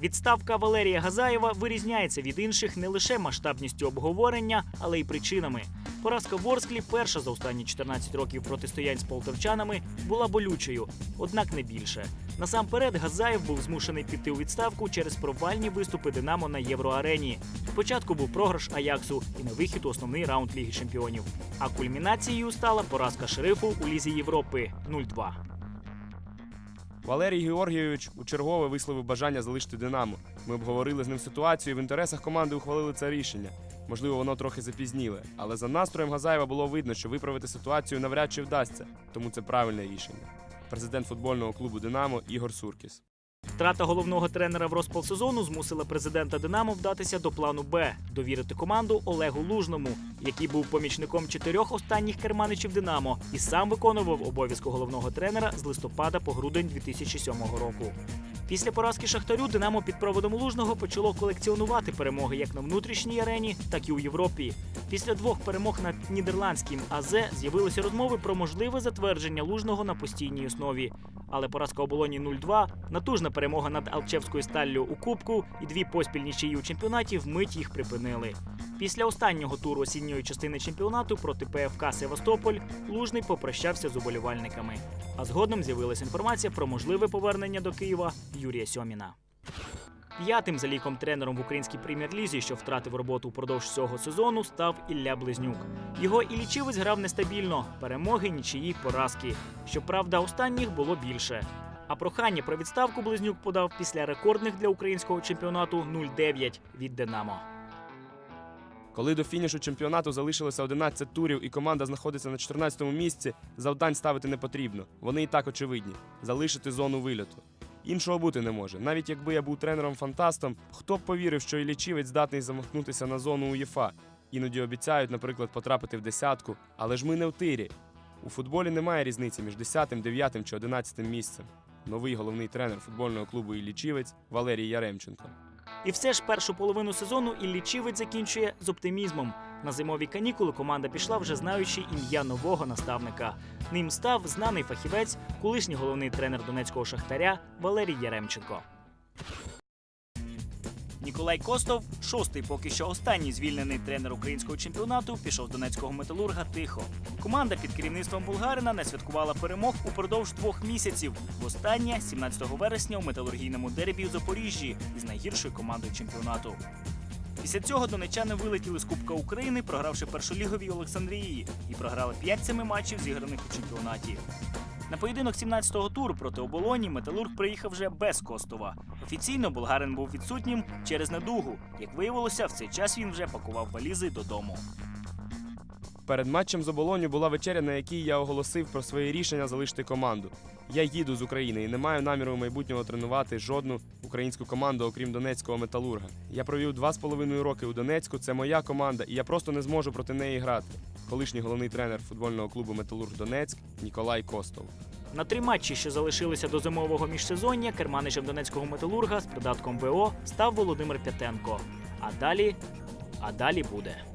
Відставка Валерія Газаєва вирізняється від інших не лише масштабністю обговорення, але й причинами. Поразка Ворсклі, перша за останні 14 років протистоянь з полтавчанами, була болючою, однак не більше. Насамперед, Газаєв був змушений піти у відставку через провальні виступи Динамо на Євроарені. Спочатку був програш Аяксу і на вихід у основний раунд Ліги Чемпіонів. А кульмінацією стала поразка шерифу у Лізі Європи 0-2. Валерій Георгійович у чергове висловив бажання залишити Динамо. Ми обговорили з ним ситуацію. і В інтересах команди ухвалили це рішення. Можливо, воно трохи запізніле, але за настроєм Газаєва було видно, що виправити ситуацію навряд чи вдасться, тому це правильне рішення. Президент футбольного клубу Динамо Ігор Суркіс. Втрата головного тренера в розпал сезону змусила президента Динамо вдатися до плану Б довірити команду Олегу Лужному, який був помічником чотирьох останніх керманичів Динамо і сам виконував обов'язку головного тренера з листопада по грудень 2007 року. Після поразки Шахтарю Динамо під проводом Лужного почало колекціонувати перемоги як на внутрішній арені, так і у Європі. Після двох перемог над нідерландським АЗ з'явилися розмови про можливе затвердження Лужного на постійній основі. Але поразка оболоні 0-2, натужна перемога над Алчевською сталлю у Кубку і дві поспільні чиї у чемпіонаті вмить їх припинили. Після останнього туру осінньої частини чемпіонату проти ПФК Севастополь Лужний попрощався з уболівальниками. А згодом з'явилася інформація про можливе повернення до Києва Юрія Сьоміна. П'ятим за ліком тренером в українській прем'єр-лізі, що втратив роботу впродовж цього сезону, став Ілля Близнюк. Його і лічивець грав нестабільно, перемоги, нічиї, поразки. Щоправда, останніх було більше. А прохання про відставку Близнюк подав після рекордних для українського чемпіонату 0-9 від Динамо. Коли до фінішу чемпіонату залишилося 11 турів і команда знаходиться на 14-му місці, завдань ставити не потрібно. Вони і так очевидні залишити зону вильоту. Іншого бути не може. Навіть якби я був тренером-фантастом, хто б повірив, що Іллічівець здатний замахнутися на зону УЄФА. Іноді обіцяють, наприклад, потрапити в десятку, але ж ми не в тирі. У футболі немає різниці між 10, 9 чи 11 місцем. Новий головний тренер футбольного клубу Іллічівець Валерій Яремченко. І все ж першу половину сезону Іллічівець закінчує з оптимізмом. На зимові канікули команда пішла вже знаючи ім'я нового наставника. Ним став знаний фахівець, колишній головний тренер донецького шахтаря Валерій Яремченко. Ніколай Костов, шостий, поки що останній звільнений тренер українського чемпіонату, пішов донецького металурга тихо. Команда під керівництвом Булгарина не святкувала перемог упродовж двох місяців. Востаннє 17 вересня у металургійному дербі у Запоріжжі із найгіршою командою чемпіонату. Після цього донечани вилетіли з Кубка України, програвши першоліговій Олександрії, і програли 5 семи матчів, зіграних у чемпіонаті. На поєдинок 17-го туру проти оболоні Металург приїхав вже без Костова. Офіційно болгарин був відсутнім через недугу. Як виявилося, в цей час він вже пакував валізи додому. Перед матчем з оболоню була вечеря, на якій я оголосив про своє рішення залишити команду. Я їду з України і не маю наміру майбутнього тренувати жодну українську команду, окрім донецького металурга. Я провів два з половиною роки у Донецьку. Це моя команда, і я просто не зможу проти неї грати. Колишній головний тренер футбольного клубу Металург Донецьк Ніколай Костов. На три матчі, що залишилися до зимового міжсезоння, керманичем донецького металурга з придатком ВО став Володимир П'ятенко. А далі, а далі буде.